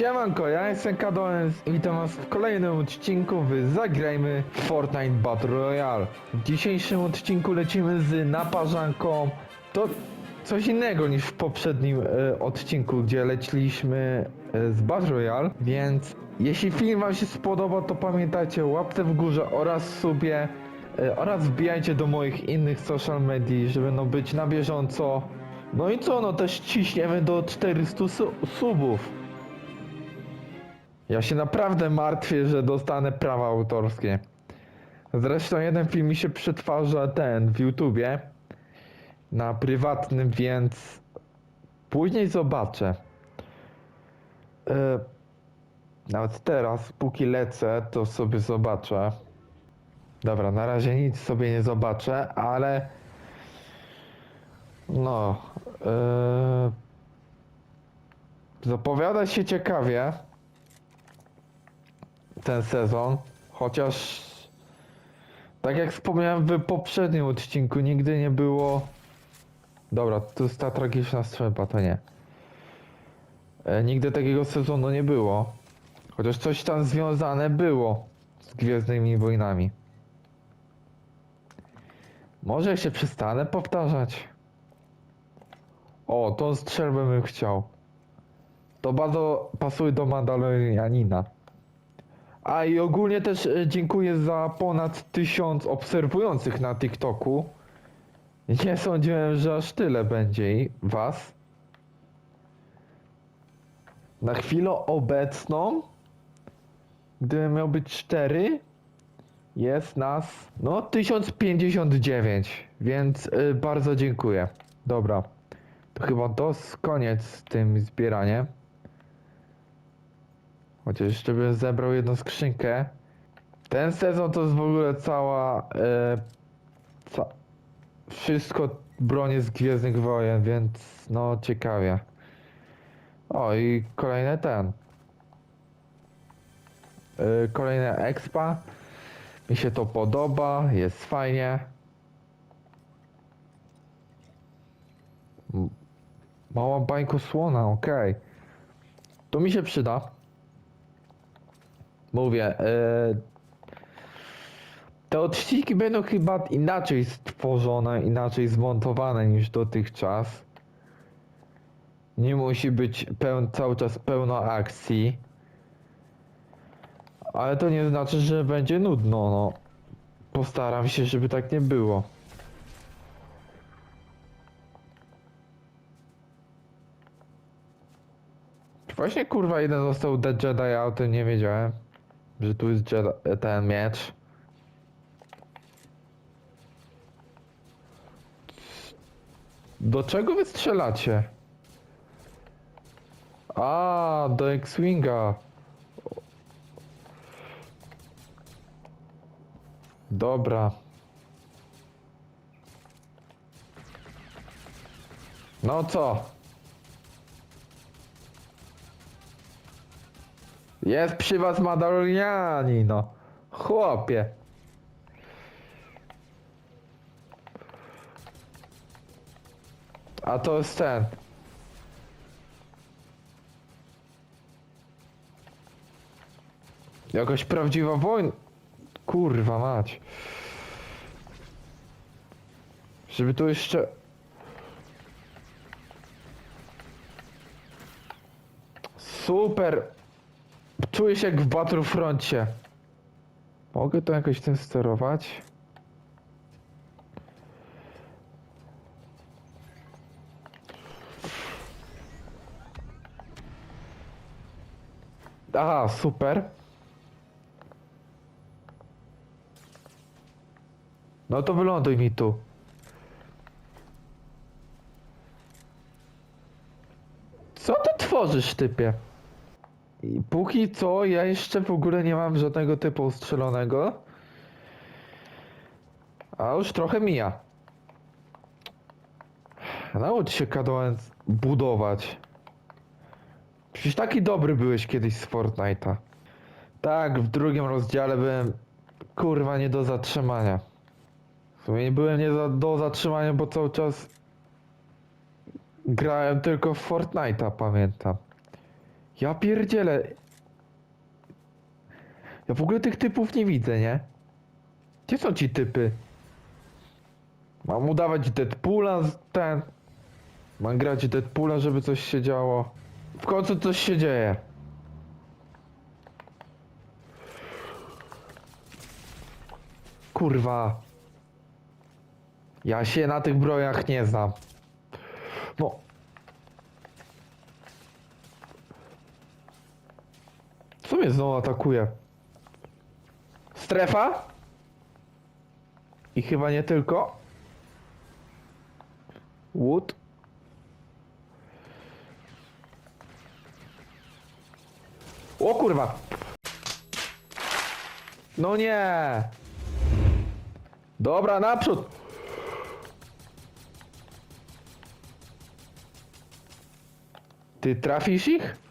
Siemanko, ja jestem Kadoens i witam was w kolejnym odcinku w Zagrajmy Fortnite Battle Royale. W dzisiejszym odcinku lecimy z naparzanką. To coś innego niż w poprzednim e, odcinku, gdzie leciliśmy e, z Battle Royale, więc jeśli film wam się spodoba, to pamiętajcie łapce w górze oraz sobie e, oraz wbijajcie do moich innych social media, żeby no być na bieżąco. No i co, no też ciśniemy do 400 su subów. Ja się naprawdę martwię, że dostanę prawa autorskie. Zresztą jeden film mi się przetwarza ten w YouTubie na prywatnym, więc później zobaczę. E, nawet teraz, póki lecę, to sobie zobaczę. Dobra, na razie nic sobie nie zobaczę, ale no e, zapowiada się ciekawie ten sezon, chociaż tak jak wspomniałem w poprzednim odcinku, nigdy nie było. Dobra, to jest ta tragiczna strzelba, to nie. E, nigdy takiego sezonu nie było. Chociaż coś tam związane było z Gwiezdnymi Wojnami. Może się przestanę powtarzać. O, tą strzelbę bym chciał. To bardzo pasuje do Mandalorianina. A i ogólnie też e, dziękuję za ponad tysiąc obserwujących na TikToku. Nie sądziłem, że aż tyle będzie i was. Na chwilę obecną, gdybym miał być cztery, jest nas no 1059, więc y, bardzo dziękuję. Dobra, to chyba to koniec z tym zbieraniem. Chociaż jeszcze bym zebrał jedną skrzynkę. Ten sezon to jest w ogóle cała. E, ca wszystko bronie z Gwiezdnych Wojen, więc no ciekawie. O i kolejny ten. E, kolejne expa. Mi się to podoba, jest fajnie. Mała bańko słona, okej. To mi się przyda. Mówię, e, te odcinki będą chyba inaczej stworzone, inaczej zmontowane niż dotychczas. Nie musi być pełn, cały czas pełno akcji. Ale to nie znaczy, że będzie nudno, no. Postaram się, żeby tak nie było. Właśnie kurwa jeden został Dead Jedi, o tym nie wiedziałem. Że tu jest ten miecz. Do czego wy strzelacie? A, do X-Winga. Dobra. No co? Jest przy was Mandaloriani, no. Chłopie. A to jest ten. Jakaś prawdziwa wojna. Kurwa mać. Żeby tu jeszcze... Super. Czuję się jak w Battlefroncie. Mogę to jakoś tym sterować? Aha, super. No to wyląduj mi tu. Co ty tworzysz, typie? I póki co ja jeszcze w ogóle nie mam żadnego typu ustrzelonego. A już trochę mija. Naucz się Kadoens budować. Przecież taki dobry byłeś kiedyś z Fortnite'a. Tak, w drugim rozdziale byłem kurwa nie do zatrzymania. W sumie nie byłem nie za, do zatrzymania, bo cały czas grałem tylko w Fortnite'a, pamiętam. Ja pierdzielę. Ja w ogóle tych typów nie widzę, nie? Gdzie są ci typy? Mam udawać Deadpoola ten. Mam grać Deadpoola, żeby coś się działo. W końcu coś się dzieje. Kurwa. Ja się na tych brojach nie znam. No. Co mnie znowu atakuje? Strefa? I chyba nie tylko. Wood. O kurwa. No nie. Dobra, naprzód. Ty trafisz ich?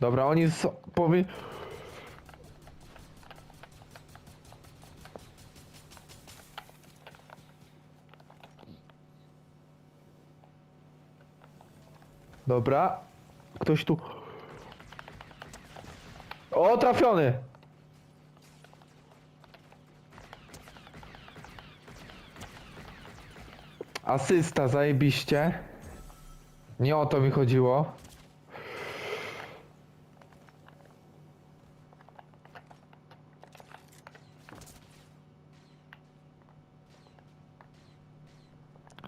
Dobra, oni są, powie... Dobra. Ktoś tu... O, trafiony! Asysta, zajebiście. Nie o to mi chodziło.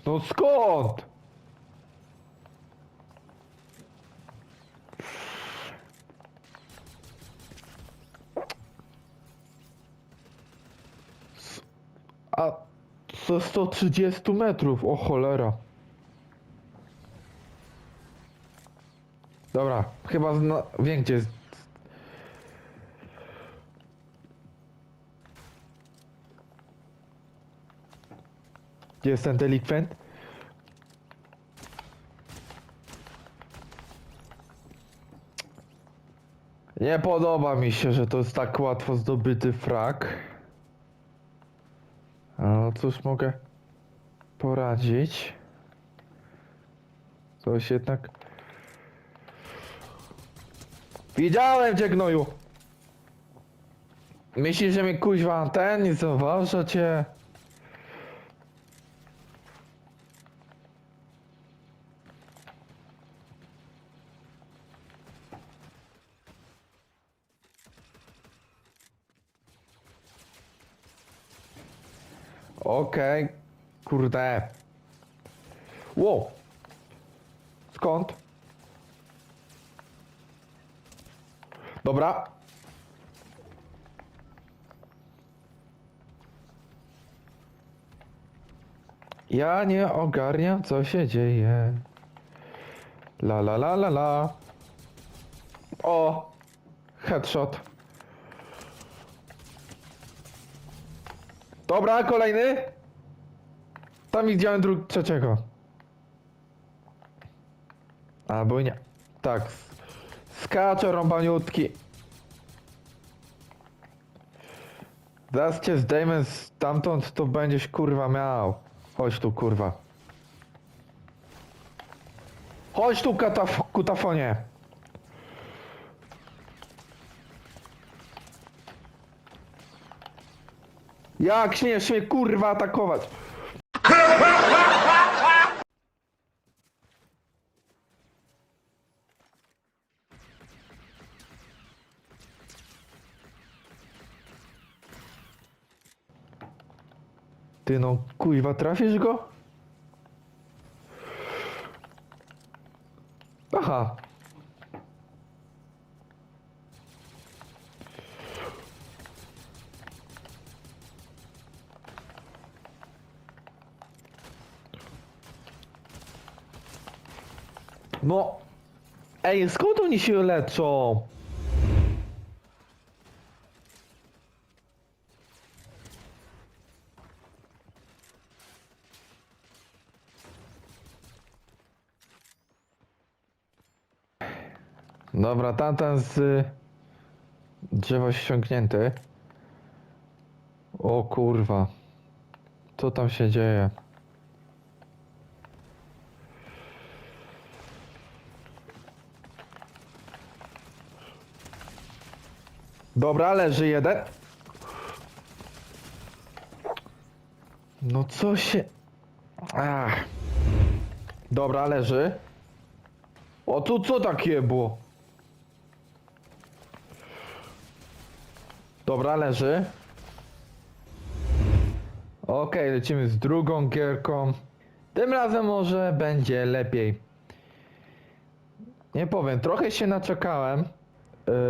No skąd? A co 130 metrów, o cholera. Dobra, chyba zna... wiem gdzie jest. Gdzie jest ten delikwent? Nie podoba mi się, że to jest tak łatwo zdobyty frak. No cóż mogę poradzić? Coś jednak... Widziałem cię gnoju! Myślisz, że mnie kuźwa ten nie zauważa cię? Okej, kurde. Wow. Skąd? Dobra. Ja nie ogarniam, co się dzieje. La la la la la. O! Headshot. Dobra, kolejny. Tam widziałem drug trzeciego. Albo nie. Tak. Skacze rąbaniutki. Zaraz cię zdejmę stamtąd, to będziesz kurwa miał. Chodź tu kurwa. Chodź tu kataf kutafonie. Jak śmiesz mnie kurwa atakować? Ty no, kuźwa, trafisz go? Aha. No. Ej, skąd oni się leczą? Dobra, tamten z drzewa ściągnięty. O kurwa. Co tam się dzieje? Dobra, leży jeden. No co się... Ach. Dobra, leży. O, tu co takie było? Dobra, leży. Okej, lecimy z drugą gierką. Tym razem może będzie lepiej. Nie powiem, trochę się naczekałem,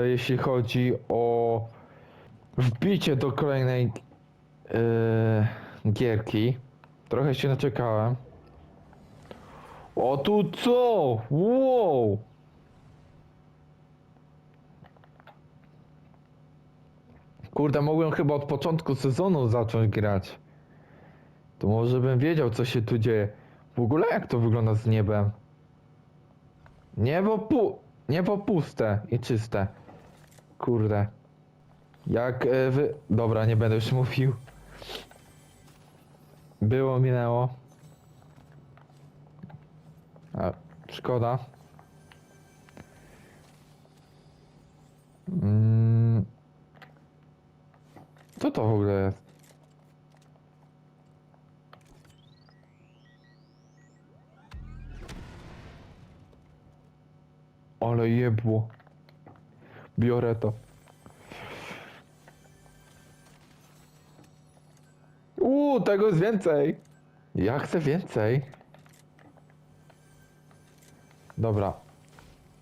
jeśli chodzi o wbicie do kolejnej e, gierki. Trochę się naczekałem. O tu co? Wow! Kurde, mogłem chyba od początku sezonu zacząć grać. To może bym wiedział, co się tu dzieje. W ogóle jak to wygląda z niebem? Niebo pu... Niebo puste i czyste. Kurde. Jak e, wy... Dobra, nie będę już mówił. Było, minęło. A, szkoda. Mm. Co to w ogóle jest? Ale jebło. Biorę to. Uuu, tego jest więcej. Ja chcę więcej. Dobra.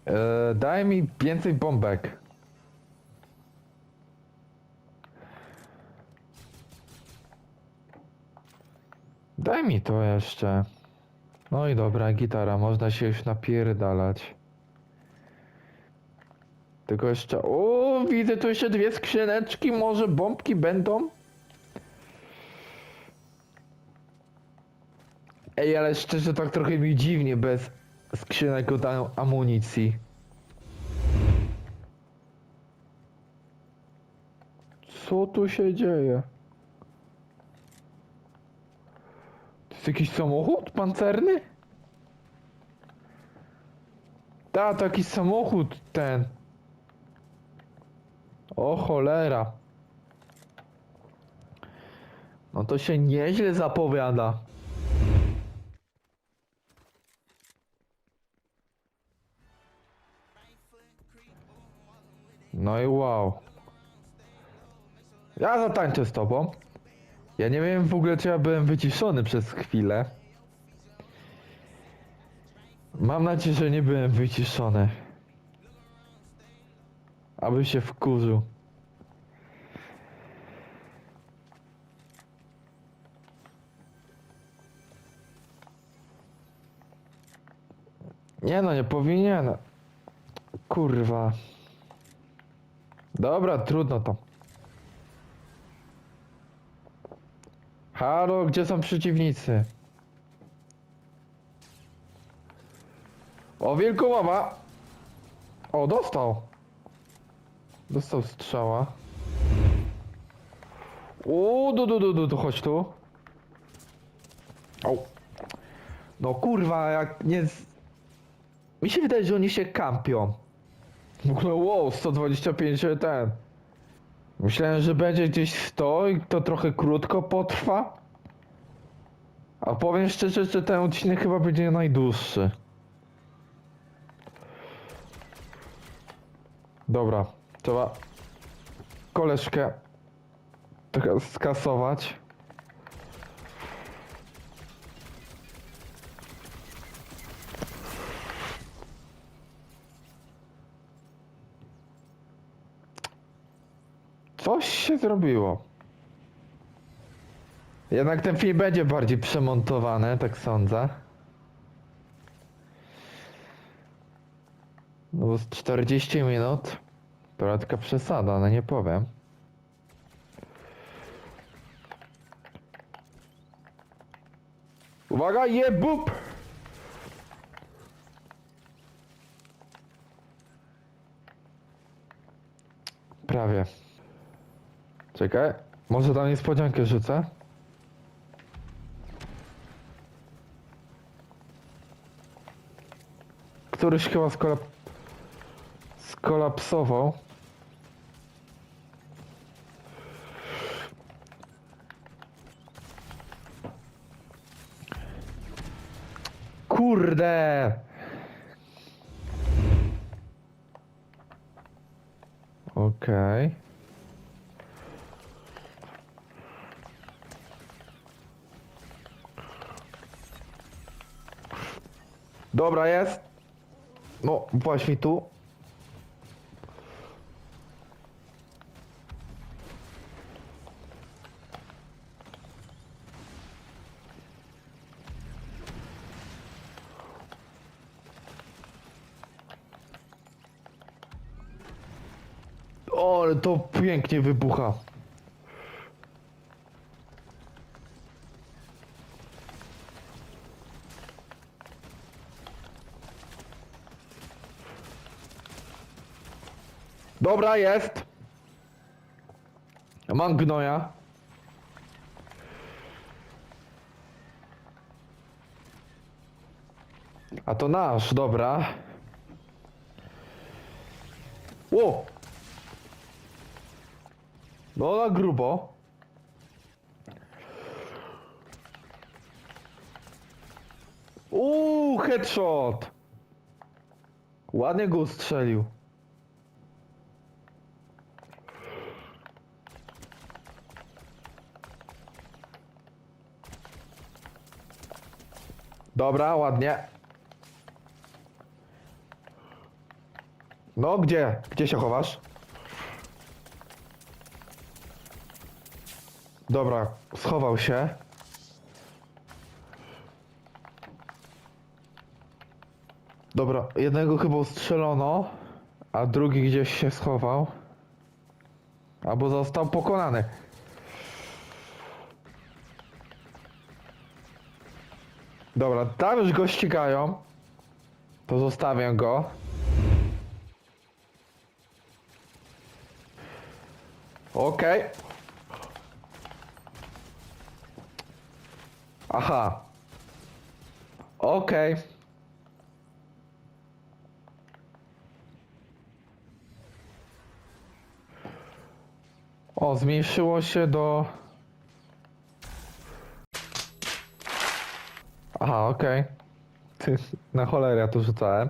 E, daj mi więcej bombek. Daj mi to jeszcze. No i dobra, gitara, można się już napierdalać. Tylko jeszcze. O, widzę tu jeszcze dwie skrzyneczki, może bombki będą? Ej, ale szczerze tak trochę mi dziwnie bez skrzynek od am- amunicji. Co tu się dzieje? To jest jakiś samochód pancerny? Ta, taki samochód ten. O cholera. No to się nieźle zapowiada. No i wow. Ja zatańczę z tobą. Ja nie wiem w ogóle, czy ja byłem wyciszony przez chwilę. Mam nadzieję, że nie byłem wyciszony. Aby się wkurzył. Nie no, nie powinien. Kurwa. Dobra, trudno to. Halo, gdzie są przeciwnicy? O, wilku mowa! O, dostał! Dostał strzała. O, du, du, du, du, chodź tu. O. No kurwa, jak nie... Mi się wydaje, że oni się kampią. W ogóle wow, 125 ten. Myślałem, że będzie gdzieś 100 i to trochę krótko potrwa. A powiem szczerze, że ten odcinek chyba będzie najdłuższy. Dobra, trzeba koleżkę trochę skasować. Coś się zrobiło. Jednak ten film będzie bardziej przemontowany, tak sądzę. No bo z 40 minut to taka przesada, no nie powiem. Uwaga, jebup! Prawie. Czekaj, może tam niespodziankę rzucę? Któryś chyba skolap... skolapsował. Kurde! Okej. Dobra, jest. No, właśnie tu. O, ale to pięknie wybucha. Dobra, jest. Mam gnoja. A to nasz, dobra. O! No na grubo. Uuu, headshot! Ładnie go strzelił. Dobra, ładnie. No, gdzie? Gdzie się chowasz? Dobra, schował się. Dobra, jednego chyba strzelono, a drugi gdzieś się schował. Albo został pokonany. Dobra, tam już go ścigają. To zostawię go. Okej. Aha. Okej. O, zmniejszyło się do... Aha, okej. Ty, Na cholerę ja to rzucałem.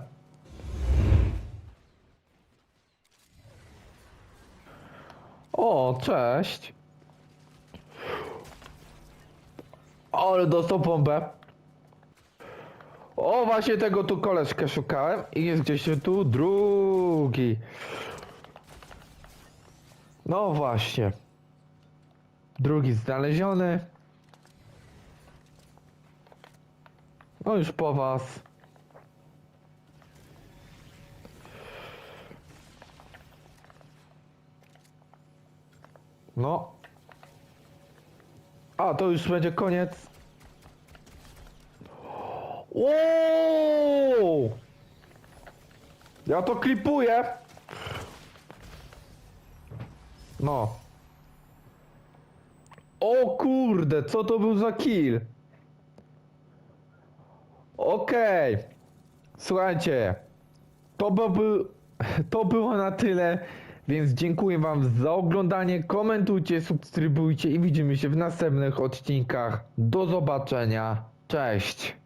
O, cześć. Ale dostał bombę. O, właśnie tego tu koleżkę szukałem i jest gdzieś tu drugi. No właśnie. Drugi znaleziony. No już po was. No. A, to już będzie koniec. Wow! Ja to klipuję. No. O kurde, co to był za kill? Okej. Słuchajcie. To byłby, to było na tyle. Więc dziękuję wam za oglądanie. Komentujcie, subskrybujcie i widzimy się w następnych odcinkach. Do zobaczenia. Cześć.